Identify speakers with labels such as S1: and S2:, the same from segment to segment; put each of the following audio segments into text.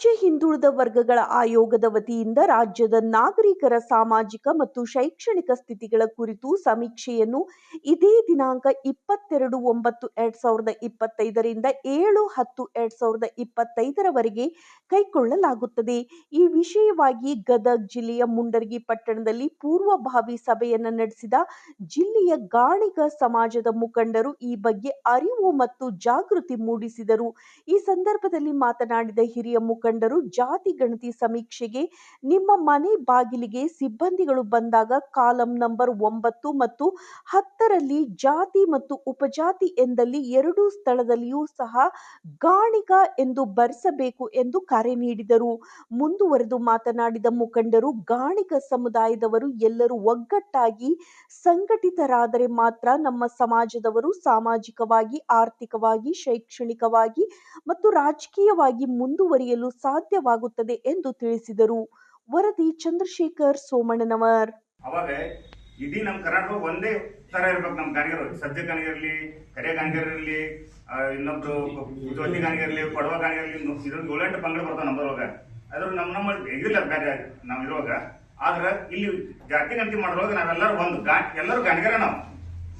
S1: ರಾಜ್ಯ ಹಿಂದುಳಿದ ವರ್ಗಗಳ ಆಯೋಗದ ವತಿಯಿಂದ ರಾಜ್ಯದ ನಾಗರಿಕರ ಸಾಮಾಜಿಕ ಮತ್ತು ಶೈಕ್ಷಣಿಕ ಸ್ಥಿತಿಗಳ ಕುರಿತು ಸಮೀಕ್ಷೆಯನ್ನು ಇದೇ ದಿನಾಂಕ ಇಪ್ಪತ್ತೆರಡು ಒಂಬತ್ತು ಎರಡ್ ಸಾವಿರದ ಇಪ್ಪತ್ತೈದರಿಂದ ಏಳು ಹತ್ತು ಎರಡ್ ಸಾವಿರದ ಇಪ್ಪತ್ತೈದರವರೆಗೆ ಕೈಗೊಳ್ಳಲಾಗುತ್ತದೆ. ಈ ವಿಷಯವಾಗಿ ಗದಗ್ ಜಿಲ್ಲೆಯ ಮುಂಡರಗಿ ಪಟ್ಟಣದಲ್ಲಿ ಪೂರ್ವಭಾವಿ ಸಭೆಯನ್ನು ನಡೆಸಿದ ಜಿಲ್ಲೆಯ ಗಾಣಿಗ ಸಮಾಜದ ಮುಖಂಡರು ಈ ಬಗ್ಗೆ ಅರಿವು ಮತ್ತು ಜಾಗೃತಿ ಮೂಡಿಸಿದರು. ಈ ಸಂದರ್ಭದಲ್ಲಿ ಮಾತನಾಡಿದ ಹಿರಿಯ ಮುಖಂಡರು ಜಾತಿ ಗಣತಿ ಸಮೀಕ್ಷೆಗೆ ನಿಮ್ಮ ಮನೆ ಬಾಗಿಲಿಗೆ ಸಿಬ್ಬಂದಿಗಳು ಬಂದಾಗ ಕಾಲಂ ನಂಬರ್ ಒಂಬತ್ತು ಮತ್ತು ಹತ್ತರಲ್ಲಿ ಜಾತಿ ಮತ್ತು ಉಪಜಾತಿ ಎಂದಲ್ಲಿ ಎರಡೂ ಸ್ಥಳದಲ್ಲಿಯೂ ಸಹ ಗಾಣಿಗ ಎಂದು ಬರೆಸಬೇಕು ಎಂದು ಕರೆ ನೀಡಿದರು. ಮುಂದುವರೆದು ಮಾತನಾಡಿದ ಮುಖಂಡರು, ಗಾಣಿಗ ಸಮುದಾಯದವರು ಎಲ್ಲರೂ ಒಗ್ಗಟ್ಟಾಗಿ ಸಂಘಟಿತರಾದರೆ ಮಾತ್ರ ನಮ್ಮ ಸಮಾಜದವರು ಸಾಮಾಜಿಕವಾಗಿ, ಆರ್ಥಿಕವಾಗಿ, ಶೈಕ್ಷಣಿಕವಾಗಿ ಮತ್ತು ರಾಜಕೀಯವಾಗಿ ಮುಂದುವರಿಯಲು ಸಾಧ್ಯವಾಗುತ್ತದೆ ಎಂದು ತಿಳಿಸಿದರು. ವರದಿ ಚಂದ್ರಶೇಖರ್ ಸೋಮಣ್ಣನವರ್.
S2: ಅವಾಗ ಇಡೀ ನಮ್ಮ ಕರ್ನಾಟಕ ಒಂದೇ ತರ ಇರ್ಬೇಕು ನಮ್ಮ ಗಾಣಿಗರು ಸಜ್ಜೆ ಇರಲಿ ಕರೆ ಗಾಣಿಗರಿರ್ಲಿ ಇನ್ನೊಬ್ರು ಜೋತಿ ಗಾಣಿಗಿರ್ಲಿ ಕೊಡವ ಗಾಣಿಗಿರ್ಲಿ ಏಳೆಂಟು ಪಂಗಡ ಬರ್ತಾವ ನಮ್ಮದ್ರೊಳಗ. ಅದ್ರ ನಮ್ಮ ನಮ್ಮ ಇದಿಲ್ಲ ಬೇರೆ ನಾವು ಇರುವಾಗ. ಆದ್ರ ಇಲ್ಲಿ ಜಾತಿ ಗಣತಿ ಮಾಡೋವಾಗ ನಾವೆಲ್ಲರೂ ಒಂದು ಗಾ, ಎಲ್ಲರೂ ಗಾಣಿಗರ ನಾವು.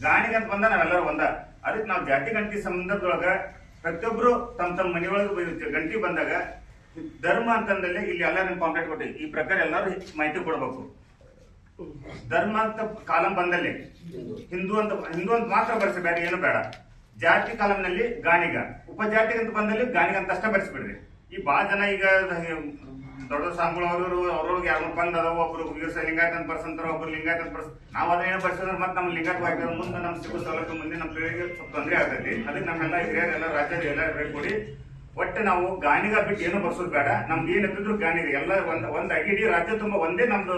S2: ಗಾಣಿಗೆ ಅಂತ ಬಂದ ನಾವೆಲ್ಲರೂ ಒಂದ. ಅದಕ್ಕೆ ನಾವು ಜಾತಿ ಗಣತಿ ಸಂಬಂಧದೊಳಗ ಪ್ರತಿಯೊಬ್ರು ತಮ್ಮ ತಮ್ಮ ಮನೆಯೊಳಗೆ ಗಂಟಿ ಬಂದಾಗ ಧರ್ಮ ಅಂತಂದಲ್ಲಿ ಇಲ್ಲಿ ಎಲ್ಲ ನಿಮ್ ಕೊಟ್ಟಿ ಈ ಪ್ರಕಾರ ಎಲ್ಲರೂ ಮಾಹಿತಿ ಕೊಡಬೇಕು. ಧರ್ಮ ಅಂತ ಕಾಲಂ ಬಂದಲ್ಲಿ, ಹಿಂದೂ ಅಂತ ಹಿಂದೂ ಅಂತ ಮಾತ್ರ ಬರ್ಸಿ, ಬೇರೆ ಏನು ಬೇಡ. ಜಾತಿ ಕಾಲಂನಲ್ಲಿ ಗಾಣಿಗ. ಉಪಜಾತಿ ಅಂತ ಬಂದಲ್ಲಿ ಗಾಣಿಗ ಅಂತ ಅಷ್ಟೇ ಬರ್ಸ್ಬಿಡ್ರಿ. ಈ ಬಾ ಜನ ಈಗ ದೊಡ್ಡ ಸಾಂಬಳ ಅವರು ಅವ್ರೊಳಗೆ ಯಾರು ಬಂದ ಅದಾವ ಒಬ್ರು ಲಿಂಗಾಯತ ಅಂತ ಬರ್ಸಂತಾರ, ಒಬ್ರು ಲಿಂಗಾಯತ ಅಂತ ಬರ್ಸ ನಾವ್ ಅದನ್ನ ಏನು ಬರ್ಸಿದ್ರೆ ಮತ್ತೆ ನಮ್ಮ ಲಿಂಗಾಯತ ಹಾಕಿದ್ರೆ ಮುಂದೆ ನಮ್ಮ ಸಿಗೋ ಸೌಲಭ್ಯ ಮುಂದೆ ನಮ್ಮ ಪೀಳಿಗೆ ಸ್ವಲ್ಪ ತೊಂದರೆ ಆಗ್ತೈತಿ. ಅದಕ್ಕೆ ನಮ್ಮೆಲ್ಲ ಹಿರಿಯರೆಲ್ಲ, ರಾಜ್ಯದ ಎಲ್ಲ ಕೂಡಿ ಒಟ್ಟು ನಾವು ಗಾಣಿಗ ಬಿಟ್ಟು ಏನು ಬರ್ಸೋದು ಬೇಡ. ನಮ್ದು ಏನಿದ್ರು ಗಾಣಿಗ. ಎಲ್ಲ ಒಂದ್ ಒಂದ್ ಅಗಿಡಿ ರಾಜ್ಯ ತುಂಬಾ ಒಂದೇ ನಮ್ದು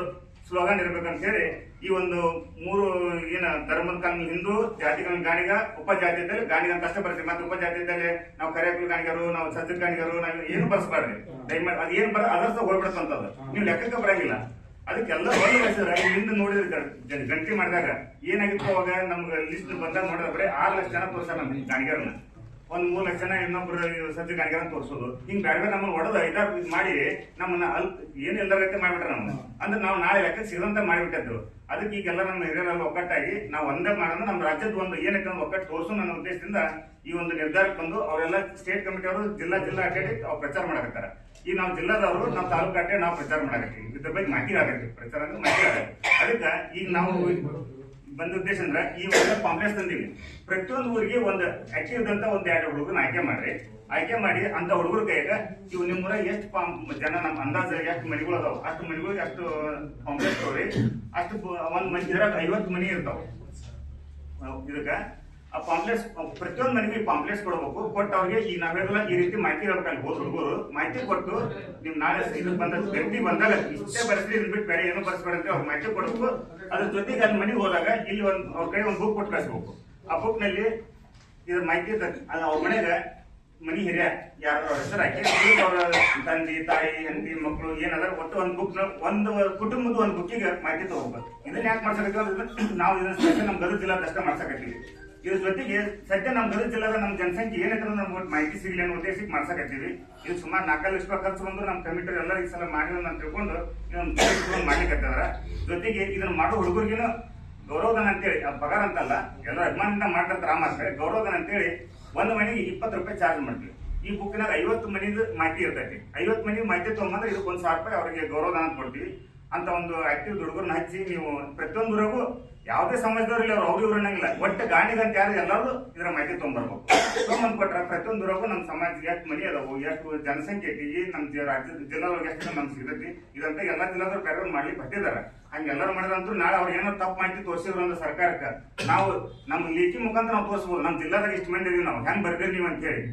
S2: ಸ್ಲೋಗನ್ ಇರ್ಬೇಕಂತ ಹೇಳಿ ಈ ಒಂದು ಮೂರು, ಏನ ಧರ್ಮದ ಕಾನೂನು ಹಿಂದೂ, ಜಾತಿ ಕಾನೂನು ಗಾಣಿಗ ಉಪಜಾತಿಯಲ್ಲಿ ಗಾಣಿಗ ಅಂತ ಅಷ್ಟೇ ಬರ್ತೀವಿ. ಮತ್ತೆ ಉಪಜಾತಿಯಲ್ಲಿ ನಾವು ಕರಿಯಕ್ಕಲು ಗಾಣಿಗರು, ನಾವು ಸಜ್ಜನ ಗಾಣಿಗರು, ನಾವು ಏನು ಬರ್ಸ್ಬಾರ್ರಿ ದಯಮಾಡಿ ಅದು ಏನ್ ಬರ ಅದರ್ಸ ಹೋಗ್ಬಿಡುತ್ತಂತದ್ದು ನೀವು ಲೆಕ್ಕಕ್ಕೆ ಬರಂಗಿಲ್ಲ. ಅದಕ್ಕೆಲ್ಲ ಹೆಸರು ಹಿಂದೆ ನೋಡಿದ್ರೆ ಗಂ- ಗಂಟಿ ಮಾಡಿದಾಗ ಏನಾಗಿತ್ತು ಅವಾಗ ನಮ್ಗೆ ಲಿಸ್ಟ್ ಬಂದಾಗ ನೋಡಿದ್ರೆ ಆರು ಲಕ್ಷ ಜನ ತೋರ್ಸಾರ ನಮ್ಮ ಗಾಣಿಗರನ್ನ. ಒಂದ್ ಮೂರ್ ಲಕ್ಷ ಜನ ಇನ್ನೊಬ್ರು ಸತ್ಯ ಗಾಣಿಗರ ತೋರಿಸೋದು. ಹಿಂಗ್ ಬೇರೆ ಬೇರೆ ನಮ್ಮನ್ನ ಹೊಡೆದು ಐದಾರು ಇದ್ ಮಾಡಿ ನಮ್ಮನ್ನ ಅಲ್ ಏನ್ ಎಲ್ಲ ರೀತಿ ಮಾಡ್ಬಿಟ್ರೆ ನಮ್ಮನ್ನ. ಅಂದ್ರೆ ನಾವು ನಾಳೆ ಲೆಕ್ಕ ಸಿಗದಂತ ಮಾಡಿಬಿಟ್ಟಿದ್ರು. ಅದಕ್ಕೆ ಈಗೆಲ್ಲ ನಮ್ಮ ಹಿರಿಯರೆಲ್ಲ ಒಗ್ಗಟ್ಟಾಗಿ ನಾವು ಒಂದೇ ಮಾಡೋಣ ನಮ್ಮ ರಾಜ್ಯದ ಒಂದು ಏನಕ್ಕೆ ಒಂದು ಒಗ್ಗಟ್ಟು ತೋರಿಸು ನನ್ನ ಉದ್ದೇಶದಿಂದ ಈ ಒಂದು ನಿರ್ಧಾರಕ್ಕೆ ಬಂದು ಅವರೆಲ್ಲ ಸ್ಟೇಟ್ ಕಮಿಟಿ ಅವರು ಜಿಲ್ಲಾ ಜಿಲ್ಲಾ ಅಡ್ಡಾಡಿ ಅವ್ರು ಪ್ರಚಾರ ಮಾಡಕತ್ತಾರ. ಈ ನಾವು ಜಿಲ್ಲಾದವರು, ನಾವು ತಾಲೂಕು ಅಡ್ಡೆ ನಾವು ಪ್ರಚಾರ ಮಾಡಕತ್ತೀವಿ. ಇದ್ರ ಬಗ್ಗೆ ಮಾಹಿತಿ ಆಗತ್ತೆ. ಪ್ರಚಾರ ಅಂದ್ರೆ ಮಾಹಿತಿ ಆಗತ್ತೆ. ಅದಕ್ಕೆ ಈಗ ನಾವು ಬಂದ ಉದ್ದೇಶ ಅಂದ್ರೆ ಈ ಒಂದು ಕಾಂಪ್ಲೆಕ್ಸ್ ತಂದೀವಿ. ಪ್ರತಿಯೊಂದು ಊರಿಗೆ ಒಂದು ಆಕ್ಟಿವ್ ಅಂತ ಒಂದ್ ಎರಡು ಹುಡುಗನ ಆಯ್ಕೆ ಮಾಡ್ರಿ. ಆಯ್ಕೆ ಮಾಡಿ ಅಂತ ಹುಡುಗರ ಕೈಗ ಇವು ನಿಮ್ಮೂರ ಎಷ್ಟು ಜನ ನಮ್ ಅಂದಾಜು ಎಷ್ಟು ಮನೆಗಳು ಅದಾವ? ಅಷ್ಟು ಮನೆಗಳಿಗೆ ಅಷ್ಟು ಕಾಂಪ್ಲೆಕ್ಸ್ ಅವ್ರಿ ಅಷ್ಟು ಒಂದ್ ಮನೆ ಇದ್ರಾಗ ಐವತ್ತು ಮನೆ ಇರ್ತಾವ. ಇದಕ್ಕ ಆ ಪಾಂಪ್ಲೆಟ್ಸ್ ಪ್ರತಿಯೊಂದು ಮನೆಗೆ ಪಾಂಪ್ಲೆಟ್ಸ್ ಕೊಡಬೇಕು. ಕೊಟ್ಟು ಅವ್ರಿಗೆ ಈ ನಾವೆಲ್ಲ ಈ ರೀತಿ ಮಾಹಿತಿ ಹೇಳ್ಬೇಕಲ್ಲಿ ಹೋದ್ ಹುಡುಗರು ಮಾಹಿತಿ ಕೊಟ್ಟು ನಿಮ್ ನಾಳೆ ಇದಕ್ಕೆ ಬಂದ ವ್ಯಕ್ತಿ ಬಂದಾಗ ಇಷ್ಟೇ ಬರ್ಸಿ ಇದನ್ನ ಬೇರೆ ಏನೋ ಬರ್ಸ್ಬೇಡ ಅಂತ ಮಾಹಿತಿ ಕೊಡಬೇಕು. ಅದ್ರ ಜೊತೆಗೆ ಅಲ್ಲಿ ಮನೆಗೆ ಹೋದಾಗ ಇಲ್ಲಿ ಒಂದು ಅವ್ರ ಕೈ ಒಂದು ಬುಕ್ ಕೊಟ್ಟು ಕಳಿಸ್ಬೇಕು. ಆ ಬುಕ್ನಲ್ಲಿ ಇದ್ರ ಮಾಹಿತಿ. ಅದು ಅವ್ರ ಮನೆಗೆ ಮನಿ ಹಿರಿಯ ಯಾರು ಹೆಸರು ಹಾಕಿ ಅವ್ರ ತಂದೆ, ತಾಯಿ, ಹೆಂಡತಿ ಮಕ್ಕಳು ಏನದ ಒಟ್ಟು ಒಂದು ಬುಕ್ ಒಂದು ಕುಟುಂಬದ ಒಂದು ಬುಕ್ಕಿಗೆ ಮಾಹಿತಿ ತಗೋಬೇಕು. ಇದನ್ನ ಯಾಕೆ ಮಾಡ್ಸಕತ್ತೀವಿ ನಾವು ಇದನ್ನ ಸ್ಪೆಷಲ್ ನಮ್ಮ ಗದಗ ಜಿಲ್ಲಾ ಅಷ್ಟೇ ಮಾಡ್ಸಕತ್ತೀವಿ ಇದ್ರ ಜೊತೆಗೆ ಸದ್ಯ ನಮ್ಮ ಗದಗ ಜಿಲ್ಲಾದ ನಮ್ಮ ಜನಸಂಖ್ಯೆ ಏನೈತೆ ನಮ್ಗೆ ಮಾಹಿತಿ ಸಿಗಲಿ ಅನ್ನೋ ಉದ್ದೇಶಕ್ಕೆ ಮಾಡ್ಸಕತ್ತೀವಿ. ಇದು ಸುಮಾರು ನಾಲ್ಕು ಲಕ್ಷ ಖರ್ಚು ಬಂದ್ರು ನಮ್ಮ ಕಮಿಟಿ ಎಲ್ಲ ಈ ಸಲ ಮಾಡಿರೋದು ಅಂತ ತಿಳ್ಕೊಂಡು ಮಾಡ್ಲಿಕ್ಕೆ ಜೊತೆಗೆ ಇದನ್ನ ಮಾಡೋ ಹುಡುಗರಿಗೇನು ಗೌರವಧನ ಅಂತೇಳಿ ಅದು ಪಗಾರ ಅಂತಲ್ಲ ಎಲ್ಲ ಅಭಿಮಾನದಿಂದ ಮಾಡ್ತಾರೆ ಆ ಮಾಡ್ತಾರೆ ಗೌರವಧನ ಅಂತೇಳಿ ಒಂದು ಮನೆಗೆ ಇಪ್ಪತ್ತು ರೂಪಾಯಿ ಚಾರ್ಜ್ ಮಾಡ್ತೀವಿ. ಈ ಬುಕ್ನಾಗ ಐವತ್ತು ಮನಿದು ಮಾಹಿತಿ ಇರ್ತೈತಿ. ಐವತ್ತು ಮನಿ ಮಾಹಿತಿ ತೊಗೊಂಬಂದ್ರೆ ಇದಕ್ಕೆ ಒಂದು ಸಾವಿರ ರೂಪಾಯಿ ಅವರಿಗೆ ಗೌರವಧನ ಕೊಡ್ತೀವಿ. ಅಂತ ಒಂದು ಆಕ್ಟಿವ್ ದುಡ್ಗರ್ನ ಹಚ್ಚಿ ನೀವು ಪ್ರತಿಯೊಂದು ಊರಾಗೂ ಯಾವುದೇ ಸಮಾಜದವ್ರಲ್ಲಿ ಅವ್ರು ಅವ್ರು ಇವ್ರನ್ನಂಗಿಲ್ಲ ಒಟ್ಟು ಗಾಣಿದಂತ ಯಾರು ಎಲ್ಲರೂ ಇದರ ಮಾಹಿತಿ ತೊಗೊಂಬರ್ಬೇಕು ತೊಗೊಂಡ್ ಕೊಟ್ರೆ ಪ್ರತಿಯೊಂದು ಊರಾಗೂ ನಮ್ಮ ಸಮಾಜಕ್ಕೆ ಎಷ್ಟು ಮನಿ ಅದಾವು, ಎಷ್ಟು ಜನಸಂಖ್ಯೆ ಐತಿ ನಮ್ಮ ರಾಜ್ಯದ ಜಿಲ್ಲಾ ಎಷ್ಟು ನಮ್ಗೆ ಸಿಗತೈತಿ, ಇದಂತ ಎಲ್ಲಾ ಜಿಲ್ಲಾದವ್ರು ಬೇರೆ ಮಾಡ್ಲಿಕ್ಕೆ ಬರ್ತಿದಾರ. ಹಂಗೆಲ್ಲರೂ ಮಾಡಿದಂತೂ ನಾಳೆ ಅವ್ರು ಏನೋ ತಪ್ಪು ಮಾಹಿತಿ ತೋರಿಸಿದ್ರು ಅಂದ್ರೆ ಸರ್ಕಾರಕ್ಕೆ. ನಾವು ನಮ್ಮ ಲೀಕಿ ಮುಖಾಂತರ ನಾವು ತೋರಿಸ್ಬೋದು. ನಮ್ಮ ಜಿಲ್ಲಾದಾಗ ಇಷ್ಟು ಮಂದಿ ಇದೀವಿ ನಾವು. ಹೆಂಗ್ ಬರ್ತೀರಿ ನೀವು ಅಂತ ಹೇಳಿ.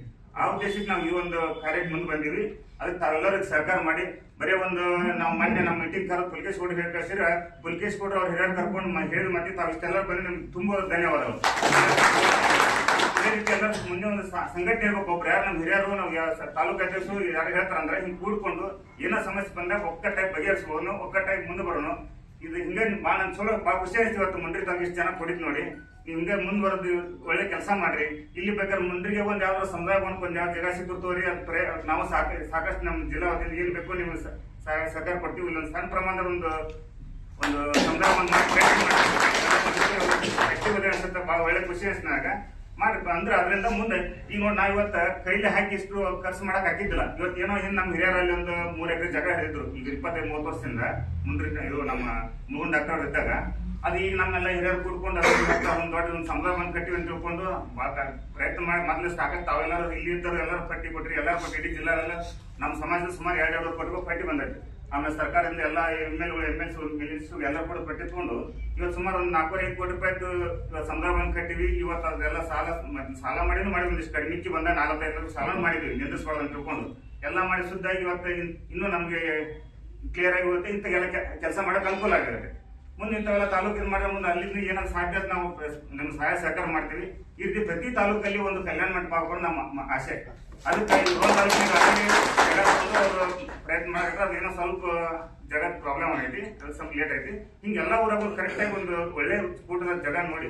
S2: ಆ ಉದ್ದೇಶಕ್ಕೆ ನಾವು ಈ ಒಂದು ಕಾರ್ಯಕ್ಕೆ ಮುಂದೆ ಬಂದಿವಿ. ಅದಕ್ಕೆ ತಾವೆಲ್ಲರೂ ಸಹಕಾರ ಮಾಡಿ. ಬರೀ ಒಂದು ನಾವು ಮೊನ್ನೆ ನಮ್ಮ ಮೀಟಿಂಗ್ ಕರೆದು ಪುಲ್ಕೇಶ್ ಗೌಡ ಹೇಳಿ ಕಳಿಸಿದ್ರೆ. ಪುಲ್ಕೇಶ್ ಗೌಡ ಅವ್ರು ಹಿರಿಯರು ಕರ್ಕೊಂಡು ಹೇಳಿ ಮತ್ತೆ ತಾವು ಇಷ್ಟೆಲ್ಲ ಬಂದು ನಿಮ್ಗೆ ತುಂಬ ಧನ್ಯವಾದಗಳು. ಅದೇ ರೀತಿ ಮುಂದೆ ಒಂದು ಸಂಘಟನೆ ಇರ್ಬೇಕು ಒಬ್ರು ಯಾರು ನಮ್ಮ ಹಿರಿಯರು, ನಾವು ತಾಲೂಕು ಅಧ್ಯಕ್ಷರು, ಯಾರು ಹೇಳ್ತಾರ ಅಂದ್ರೆ ಹಿಂಗ್ ಕೂಡ್ಕೊಂಡು ಏನೋ ಸಮಸ್ಯೆ ಬಂದಾಗ ಒಕ್ಕಟ್ಟಾಗಿ ಬಗೆಹರಿಸ್ಬೋದು ಒಕ್ಕಟ್ಟಾಗಿ ಮುಂದೆ ಬರೋಣ ಇದು ಹಿಂಗೆ ಭಾಳ ಚಲೋ ಭಾಳ ಖುಷಿ ಆಯ್ತು ಇವತ್ತು ತಾಗ ಇಷ್ಟು ಜನ ಕೊಡಿದ್ ನೋಡಿ. ಹಿಂಗೆ ಮುಂದುವರೆದು ಒಳ್ಳೆ ಕೆಲಸ ಮಾಡ್ರಿ. ಇಲ್ಲಿ ಬೇಕಾದ್ರೆ ಮುಂದ್ರಿಗೆ ಒಂದು ಯಾವ್ದಾದ್ರು ಸಮುದಾಯ ಒಂದ್ ಯಾವ ಜಾಗ ಸಿಕ್ಕರು ತೋರಿ, ಅದ್ ಪ್ರೇ ನಾವು ಸಾಕ, ಸಾಕಷ್ಟು ನಮ್ಮ ಜಿಲ್ಲಾ ವತಿಯಿಂದ ಏನ್ ಬೇಕು ನೀವು ಸಹಕಾರ ಕೊಡ್ತೀವಿ. ಇಲ್ಲೊಂದು ಸಣ್ಣ ಪ್ರಮಾಣದ ಒಂದು ಒಂದು ಸಮುದಾಯ ಬಂದ್ ಮಾಡಿ ಅನ್ಸುತ್ತೆ ಭಾಳ ಒಳ್ಳೆ ಖುಷಿ ಅನ್ಸ್ನಾಗ ಮಾಡಿ ಅಂದ್ರೆ ಅದರಿಂದ ಮುಂದೆ, ಈಗ ನೋಡಿ ನಾವ್ ಇವತ್ತು ಕೈಲಿ ಹಾಕಿ ಇಷ್ಟು ಖರ್ಚು ಮಾಡಕ್ ಹಾಕಿದ್ದಿಲ್ಲ. ಇವತ್ತು ಏನೋ ಹಿಂದೆ ನಮ್ಮ ಹಿರಿಯರಲ್ಲಿ ಒಂದು ಮೂರ್ ಎಕರೆ ಜಾಗ ಹೇಳಿದ್ರು ಈಗ ಇಪ್ಪತ್ತೈದು, ಮೂವತ್ತು ವರ್ಷದಿಂದ ಮುಂದೆ ಇದು ನಮ್ಮ ಮುಗುಂಡ್ ಡಾಕ್ಟರ್ ಇದ್ದಾಗ. ಅದು ಈಗ ನಮ್ಮೆಲ್ಲ ಹಿರಿಯರು ಕೂಡ್ಕೊಂಡು ಒಂದು ದೊಡ್ಡ ಒಂದು ಸಮುದಾಯ ಬಂದ್ ಕಟ್ಟಿವಿ ಅಂತ ತಿಳ್ಕೊಂಡು ಪ್ರಯತ್ನ ಮಾಡಿ ಮೊದ್ಲು ಸಾಕಷ್ಟು ತಾವೆಲ್ಲರೂ ಇಲ್ಲಿ ಇರ್ತಾರೆ ಎಲ್ಲರೂ ಪಟ್ಟಿ ಕೊಟ್ರಿ, ಎಲ್ಲರೂ ಪಟ್ಟಿ ಇಡೀ ಜಿಲ್ಲೆಲ್ಲ ನಮ್ಮ ಸಮಾಜದ ಸುಮಾರು ಎರಡು ಎರಡು ಕೊಟ್ಟಿಗೂ ಪಟ್ಟಿ ಬಂದೈತಿ. ಆಮೇಲೆ ಸರ್ಕಾರದಿಂದ ಎಲ್ಲ ಎಂ ಎಲ್ ಎಂ ಎಲ್ ಎಲ್ಲರೂ ಕೂಡ ಪಟ್ಟಿ ತಗೊಂಡು ಇವತ್ತು ಸುಮಾರು ಒಂದು ನಾಲ್ಕೂವರೆ ಐದು ಕೋಟಿ ರೂಪಾಯಿದು ಬಂದ್ ಕಟ್ಟಿವಿ ಇವತ್ತು ಅದೆಲ್ಲ ಸಾಲ ಸಾಲ ಮಾಡಿನೂ ಮಾಡಿ ಒಂದಿಷ್ಟು ಕಡಿಮೆ ಮಿಕ್ಕಿ ಬಂದ ನಾಲ್ಕೈದು ಸಾಲ ಮಾಡಿದ್ವಿ ನಿಂದಿಸ್ಕೊಳ್ಳೋದು ಅಂತ ತಿಳ್ಕೊಂಡು. ಎಲ್ಲ ಮಾಡಿ ಶುದ್ಧಾಗಿ ಇವತ್ತು ಇನ್- ಇನ್ನೂ ನಮಗೆ ಕ್ಲಿಯರ್ ಆಗಿ ಹೋಗುತ್ತೆ ಇಂಥ ಕೆಲಸ ಮಾಡೋಕೆ ಅನುಕೂಲ ಆಗಿರುತ್ತೆ ಮುಂದೆ ಇಂಥವೆಲ್ಲ ತಾಲೂಕಿನ ಮಾಡಿದ್ರೆ ಮುಂದೆ ಅಲ್ಲಿಂದ ಏನಾದ್ರು ಸಾಧ್ಯ ನಾವು ಪ್ರ- ಸಹಾಯ ಸಹಕಾರ ಮಾಡ್ತೀವಿ. ಈ ರೀತಿ ಪ್ರತಿ ತಾಲೂಕಲ್ಲಿ ಒಂದು ಕಲ್ಯಾಣ ಮಂಟಪ ಹಾಕೊಂಡು ನಮ್ಮ ಆಸೆ. ಅದಕ್ಕೆ ಜಾಗ ಅವ್ರು ಪ್ರಯತ್ನ ಮಾಡಿದ್ರೆ ಅದೇನೋ ಸ್ವಲ್ಪ ಜಗತ್ ಪ್ರಾಬ್ಲಮ್ ಆಗೈತಿ, ಅದು ಸ್ವಲ್ಪ ಲೇಟ್ ಐತಿ ಹಿಂಗೆಲ್ಲ ಊರಾಗ ಕರೆಕ್ಟ್ ಆಗಿ ಒಂದು ಒಳ್ಳೆ ಕೂಟದ ಜಾಗ ನೋಡಿ.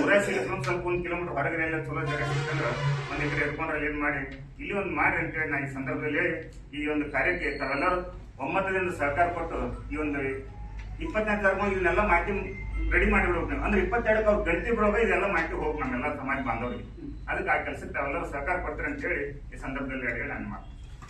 S2: ಊರೇ ಸಿಗುತ್ತೆ ಒಂದು ಸ್ವಲ್ಪ ಒಂದು ಕಿಲೋಮೀಟರ್ ಹೊರಗಡೆ ಎಲ್ಲ ಚಲೋ ಜಾಗ ಸಿಗ್ತಂದ್ರೆ ಒಂದ್ ಎಕರೆ ಇಟ್ಕೊಂಡ್ರೆ ಅಲ್ಲಿ ಏನ್ ಮಾಡಿ. ಇಲ್ಲಿ ಒಂದು ಮಾಡಿ ಅಂತೇಳಿ ನಾ ಈ ಸಂದರ್ಭದಲ್ಲಿ ಈ ಒಂದು ಕಾರ್ಯಕ್ಕೆ ತಾವೆಲ್ಲರೂ ಒಮ್ಮತದಿಂದ ಸಹಕಾರ ಕೊಟ್ಟು ಈ ಒಂದು ಇಪ್ಪತ್ತನೇ ತಾರೀಕು ಇದನ್ನೆಲ್ಲ ಮಾಹಿತಿ ರೆಡಿ ಮಾಡಿಬಿಡ್ಬೇಕು ನಾವು. ಅಂದ್ರೆ ಇಪ್ಪತ್ತೆರಡಕ್ಕೆ ಅವ್ರು ಗಂಟೆ ಬಿಡುವಾಗ ಇದೆಲ್ಲ ಮಾಹಿತಿ ಹೋಗಿ ನಮ್ಮೆಲ್ಲ ಸಮಾಜ ಬಾಂಧವರಿಗೆ. ಅದಕ್ಕೆ ಆ ಕೆಲಸಕ್ಕೆ ತಾವೆಲ್ಲರೂ ಸಹಕಾರ ಕೊಡ್ತಾರೆ ಅಂತ ಹೇಳಿ ಈ ಸಂದರ್ಭದಲ್ಲಿ ಹೇಳಿ ನಾನು ಮಾತು